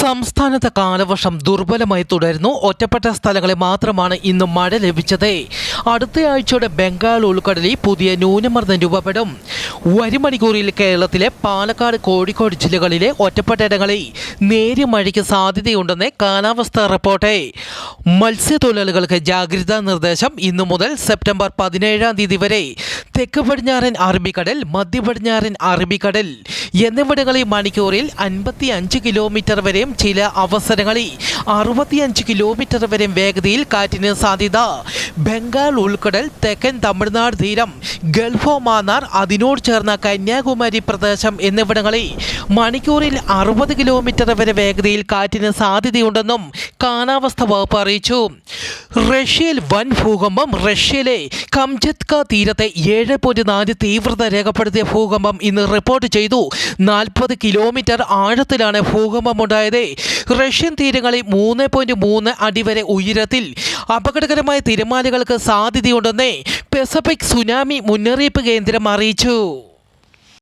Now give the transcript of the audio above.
സംസ്ഥാനത്തെ കാലവർഷം ദുർബലമായി തുടരുന്നു. ഒറ്റപ്പെട്ട സ്ഥലങ്ങളിൽ മാത്രമാണ് ഇന്ന് മഴ ലഭിച്ചത്. അടുത്ത ആഴ്ചയോടെ ബംഗാൾ ഉൾക്കടലിൽ പുതിയ ന്യൂനമർദ്ദം രൂപപ്പെടും. വരും മണിക്കൂറിൽ കേരളത്തിലെ പാലക്കാട് കോഴിക്കോട് ജില്ലകളിലെ ഒറ്റപ്പെട്ട ഇടങ്ങളിൽ നേരിയ മഴയ്ക്ക് സാധ്യതയുണ്ടെന്ന് കാലാവസ്ഥാ റിപ്പോർട്ട്. മത്സ്യത്തൊഴിലാളികൾക്ക് ജാഗ്രതാ നിർദ്ദേശം ഇന്നു മുതൽ സെപ്റ്റംബർ പതിനേഴാം തീയതി വരെ. തെക്ക് പടിഞ്ഞാറൻ അറബിക്കടൽ മധ്യ പടിഞ്ഞാറൻ അറബിക്കടൽ എന്നിവിടങ്ങളിൽ മണിക്കൂറിൽ അൻപത്തി അഞ്ച് കിലോമീറ്റർ വരെയും ചില അവസരങ്ങളിൽ അറുപത്തിയഞ്ച് കിലോമീറ്റർ വരെയും വേഗതയിൽ കാറ്റിന് സാധ്യത. ബംഗാൾ ഉൾക്കടൽ തെക്കൻ തമിഴ്നാട് തീരം ഗൾഫ് മാന്നാർ അതിനോട് ചേർന്ന കന്യാകുമാരി പ്രദേശം എന്നിവിടങ്ങളിൽ മണിക്കൂറിൽ അറുപത് കിലോമീറ്റർ വരെ വേഗതയിൽ കാറ്റിന് സാധ്യതയുണ്ടെന്നും കാലാവസ്ഥ വകുപ്പ് അറിയിച്ചു റഷ്യയിൽ വൻ ഭൂകമ്പം റഷ്യയിലെ കംജത്ക തീരത്തെ ഏഴ് പോയിന്റ് നാല് തീവ്രത രേഖപ്പെടുത്തിയ ഭൂകമ്പം ഇന്ന് റിപ്പോർട്ട് ചെയ്തു. നാൽപ്പത് കിലോമീറ്റർ ആഴത്തിലാണ് ഭൂകമ്പം ഭൂകമ്പമുണ്ടായത്. റഷ്യൻ തീരങ്ങളിൽ മൂന്ന് പോയിന്റ് മൂന്ന് അടി വരെ ഉയരത്തിൽ അപകടകരമായ തിരമാലകൾക്ക് സാധ്യതയുണ്ടെന്ന് പെസഫിക് സുനാമി മുന്നറിയിപ്പ് കേന്ദ്രം അറിയിച്ചു.